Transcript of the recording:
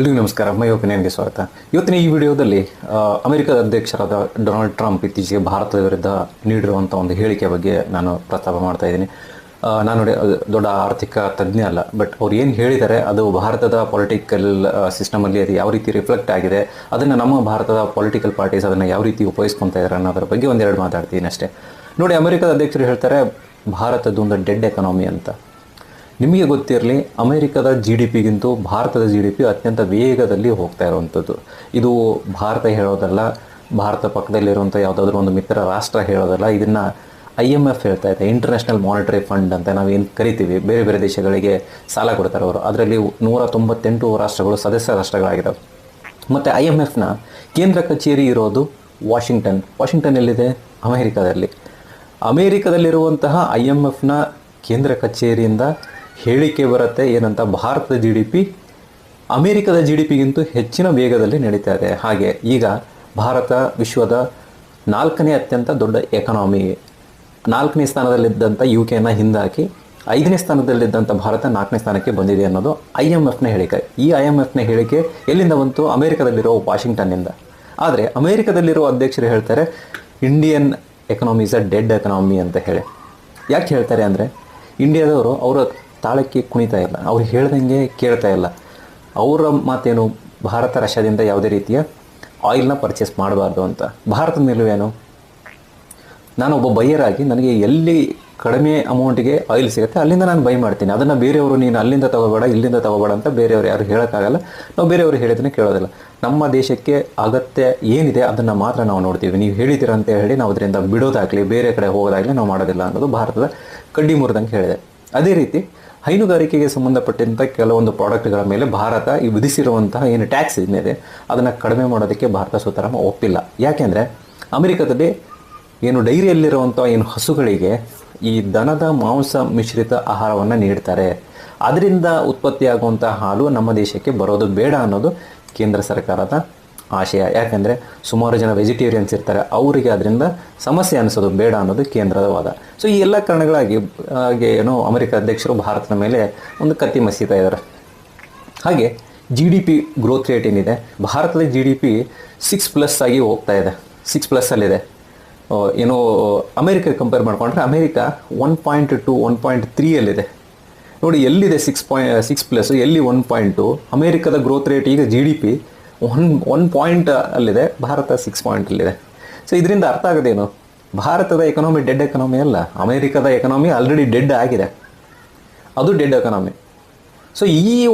ಎಲ್ರಿಗೂ ನಮಸ್ಕಾರ. ಮೈ ಒಪಿನಿಯನ್ಗೆ ಸ್ವಾಗತ. ಇವತ್ತಿನ ಈ ವಿಡಿಯೋದಲ್ಲಿ ಅಮೆರಿಕದ ಅಧ್ಯಕ್ಷರಾದ ಡೊನಾಲ್ಡ್ ಟ್ರಂಪ್ ಇತ್ತೀಚೆಗೆ ಭಾರತದ ವಿರುದ್ಧ ನೀಡಿರುವಂಥ ಒಂದು ಹೇಳಿಕೆ ಬಗ್ಗೆ ನಾನು ಪ್ರಸ್ತಾಪ ಮಾಡ್ತಾ ಇದ್ದೀನಿ. ನಾನು ದೊಡ್ಡ ಆರ್ಥಿಕ ತಜ್ಞ ಅಲ್ಲ, ಬಟ್ ಅವ್ರು ಏನು ಹೇಳಿದ್ದಾರೆ, ಅದು ಭಾರತದ ಪೊಲಿಟಿಕಲ್ ಸಿಸ್ಟಮಲ್ಲಿ ಅದು ಯಾವ ರೀತಿ ರಿಫ್ಲೆಕ್ಟ್ ಆಗಿದೆ, ಅದನ್ನು ನಮ್ಮ ಭಾರತದ ಪೊಲಿಟಿಕಲ್ ಪಾರ್ಟೀಸ್ ಅದನ್ನು ಯಾವ ರೀತಿ ಉಪಯೋಗಿಸ್ಕೊತಾ ಇದ್ದಾರೆ ಅನ್ನೋದ್ರ ಬಗ್ಗೆ ಒಂದೆರಡು ಮಾತಾಡ್ತೀನಿ ಅಷ್ಟೇ. ನೋಡಿ, ಅಮೆರಿಕದ ಅಧ್ಯಕ್ಷರು ಹೇಳ್ತಾರೆ, ಭಾರತದೊಂದು ಒಂದು ಡೆಡ್ ಎಕನಾಮಿ ಅಂತ. ನಿಮಗೆ ಗೊತ್ತಿರಲಿ, ಅಮೆರಿಕದ ಜಿ ಡಿ ಪಿಗಿಂತೂ ಭಾರತದ ಜಿ ಡಿ ಪಿ ಅತ್ಯಂತ ವೇಗದಲ್ಲಿ ಹೋಗ್ತಾ ಇರುವಂಥದ್ದು. ಇದು ಭಾರತ ಹೇಳೋದಲ್ಲ, ಭಾರತ ಪಕ್ಕದಲ್ಲಿರುವಂಥ ಯಾವುದಾದ್ರೂ ಒಂದು ಮಿತ್ರ ರಾಷ್ಟ್ರ ಹೇಳೋದಲ್ಲ, ಇದನ್ನು ಐ ಎಂ ಎಫ್ ಹೇಳ್ತಾ ಇದೆ ಇಂಟರ್ನ್ಯಾಷನಲ್ ಮಾನಿಟರಿ ಫಂಡ್ ಅಂತ ನಾವೇನು ಕರಿತೀವಿ, ಬೇರೆ ಬೇರೆ ದೇಶಗಳಿಗೆ ಸಾಲ ಕೊಡ್ತಾರೆ ಅವರು. ಅದರಲ್ಲಿ ನೂರ ತೊಂಬತ್ತೆಂಟು ರಾಷ್ಟ್ರಗಳು ಸದಸ್ಯ ರಾಷ್ಟ್ರಗಳಾಗಿದ್ದಾವೆ ಮತ್ತು ಐ ಎಂ ಎಫ್ನ ಕೇಂದ್ರ ಕಚೇರಿ ಇರೋದು ವಾಷಿಂಗ್ಟನ್. ವಾಷಿಂಗ್ಟನ್ ಎಲ್ಲಿದೆ ಅಮೆರಿಕದಲ್ಲಿ. ಅಮೇರಿಕದಲ್ಲಿರುವಂತಹ ಐ ಎಂ ಎಫ್ನ ಕೇಂದ್ರ ಕಚೇರಿಯಿಂದ ಹೇಳಿಕೆ ಬರುತ್ತೆ ಏನಂತ ಭಾರತದ ಜಿ ಡಿ ಪಿ ಅಮೇರಿಕದ ಜಿ ಡಿ ಪಿಗಿಂತ ಹೆಚ್ಚಿನ ವೇಗದಲ್ಲಿ ನಡೀತಾ ಇದೆ. ಹಾಗೆ ಈಗ ಭಾರತ ವಿಶ್ವದ ನಾಲ್ಕನೇ ಅತ್ಯಂತ ದೊಡ್ಡ ಎಕನಾಮಿ ನಾಲ್ಕನೇ ಸ್ಥಾನದಲ್ಲಿದ್ದಂಥ ಯು ಕೆನ ಹಿಂದಾಕಿ ಐದನೇ ಸ್ಥಾನದಲ್ಲಿದ್ದಂಥ ಭಾರತ ನಾಲ್ಕನೇ ಸ್ಥಾನಕ್ಕೆ ಬಂದಿದೆ ಅನ್ನೋದು ಐ ಎಂ ಎಫ್ನ ಹೇಳಿಕೆ. ಈ ಐ ಎಂ ಎಫ್ನ ಹೇಳಿಕೆ ಎಲ್ಲಿಂದ ಬಂತು? ಅಮೇರಿಕದಲ್ಲಿರೋ ವಾಷಿಂಗ್ಟನ್ನಿಂದ. ಆದರೆ ಅಮೇರಿಕದಲ್ಲಿರೋ ಅಧ್ಯಕ್ಷರು ಹೇಳ್ತಾರೆ Indian economy is a dead economy ಅಂತ ಹೇಳಿ. ಯಾಕೆ ಹೇಳ್ತಾರೆ ಅಂದರೆ, ಇಂಡಿಯಾದವರು ಅವರ ತಾಳಕ್ಕೆ ಕುಣಿತಾ ಇಲ್ಲ. ಅವ್ರು ಹೇಳ್ದಂಗೆ ಕೇಳ್ತಾ ಇಲ್ಲ. ಅವರ ಮಾತೇನು ಭಾರತ ರಷ್ಯಾದಿಂದ ಯಾವುದೇ ರೀತಿಯ ಆಯಿಲ್ನ ಪರ್ಚೇಸ್ ಮಾಡಬಾರ್ದು ಅಂತ. ಭಾರತದ ನಿಲುವೇನು ನಾನು ಒಬ್ಬ ಬೈಯರಾಗಿ ನನಗೆ ಎಲ್ಲಿ ಕಡಿಮೆ ಅಮೌಂಟಿಗೆ ಆಯಿಲ್ ಸಿಗುತ್ತೆ ಅಲ್ಲಿಂದ ನಾನು ಬೈ ಮಾಡ್ತೀನಿ. ಅದನ್ನು ಬೇರೆಯವರು ನೀನು ಅಲ್ಲಿಂದ ತಗೋಬೇಡ, ಇಲ್ಲಿಂದ ತಗೋಬೇಡ ಅಂತ ಬೇರೆಯವರು ಯಾರು ಹೇಳೋಕ್ಕಾಗಲ್ಲ. ನಾವು ಬೇರೆಯವರು ಹೇಳಿದ್ರೆ ಕೇಳೋದಿಲ್ಲ. ನಮ್ಮ ದೇಶಕ್ಕೆ ಅಗತ್ಯ ಏನಿದೆ ಅದನ್ನು ಮಾತ್ರ ನಾವು ನೋಡ್ತೀವಿ. ನೀವು ಹೇಳಿದ್ದೀರ ಅಂತ ಹೇಳಿ ನಾವು ಅದರಿಂದ ಬಿಡೋದಾಗಲಿ, ಬೇರೆ ಕಡೆ ಹೋಗೋದಾಗಲಿ ನಾವು ಮಾಡೋದಿಲ್ಲ ಅನ್ನೋದು ಭಾರತದ ಕಡ್ಡಿ ಮುರಿದಂಗೆ ಹೇಳಿದೆ. ಅದೇ ರೀತಿ ಹೈನುಗಾರಿಕೆಗೆ ಸಂಬಂಧಪಟ್ಟಂಥ ಕೆಲವೊಂದು ಪ್ರಾಡಕ್ಟ್ಗಳ ಮೇಲೆ ಭಾರತ ಈ ವಿಧಿಸಿರುವಂತಹ ಏನು ಟ್ಯಾಕ್ಸ್ ಏನಿದೆ, ಅದನ್ನು ಕಡಿಮೆ ಮಾಡೋದಕ್ಕೆ ಭಾರತ ಸುತರಾಮ ಒಪ್ಪಿಲ್ಲ. ಯಾಕೆಂದರೆ ಅಮೆರಿಕದಲ್ಲಿ ಏನು ಡೈರಿಯಲ್ಲಿರುವಂಥ ಏನು ಹಸುಗಳಿಗೆ ಈ ದನದ ಮಾಂಸ ಮಿಶ್ರಿತ ಆಹಾರವನ್ನು ನೀಡ್ತಾರೆ. ಅದರಿಂದ ಉತ್ಪತ್ತಿಯಾಗುವಂಥ ಹಾಲು ನಮ್ಮ ದೇಶಕ್ಕೆ ಬರೋದು ಬೇಡ ಅನ್ನೋದು ಕೇಂದ್ರ ಸರ್ಕಾರದ ಆಶಯ. ಯಾಕೆಂದರೆ ಸುಮಾರು ಜನ ವೆಜಿಟೇರಿಯನ್ಸ್ ಇರ್ತಾರೆ, ಅವರಿಗೆ ಅದರಿಂದ ಸಮಸ್ಯೆ ಅನಿಸೋದು ಬೇಡ ಅನ್ನೋದು ಕೇಂದ್ರದ ವಾದ. ಸೊ ಈ ಎಲ್ಲ ಕಾರಣಗಳಾಗಿ, ಹಾಗೆ ಏನೋ ಅಮೆರಿಕ ಅಧ್ಯಕ್ಷರು ಭಾರತದ ಮೇಲೆ ಒಂದು ಕತ್ತಿ ಮಸೀತಾ ಇದ್ದಾರೆ. ಹಾಗೆ G D P growth rate ಏನಿದೆ? ಭಾರತದ G D P six plus ಆಗಿ ಹೋಗ್ತಾ ಇದೆ. ಸಿಕ್ಸ್ ಪ್ಲಸ್ಸಲ್ಲಿದೆ ಏನೋ ಅಮೇರಿಕ ಕಂಪೇರ್ ಮಾಡಿಕೊಂಡ್ರೆ America one point two one point ತ್ರೀಯಲ್ಲಿದೆ ನೋಡಿ, ಎಲ್ಲಿದೆ ಸಿಕ್ಸ್ ಪಾಯಿಂಟ್ ಸಿಕ್ಸ್ ಪ್ಲಸ್ ಎಲ್ಲಿ ಒನ್ ಪಾಯಿಂಟು ಅಮೇರಿಕದ ಗ್ರೋತ್ ರೇಟ್ ಈಗ G D P one one point ಅಲ್ಲಿದೆ, ಭಾರತ ಸಿಕ್ಸ್ ಪಾಯಿಂಟ್ ಅಲ್ಲಿದೆ. ಸೊ ಇದರಿಂದ ಅರ್ಥ ಆಗೋದೇನು? ಭಾರತದ ಎಕನಾಮಿ ಡೆಡ್ ಎಕನಾಮಿ ಅಲ್ಲ. ಅಮೆರಿಕದ ಎಕನಾಮಿ ಆಲ್ರೆಡಿ ಡೆಡ್ ಆಗಿದೆ. ಅದು ಡೆಡ್ ಎಕನಾಮಿ ಸೊ ಈ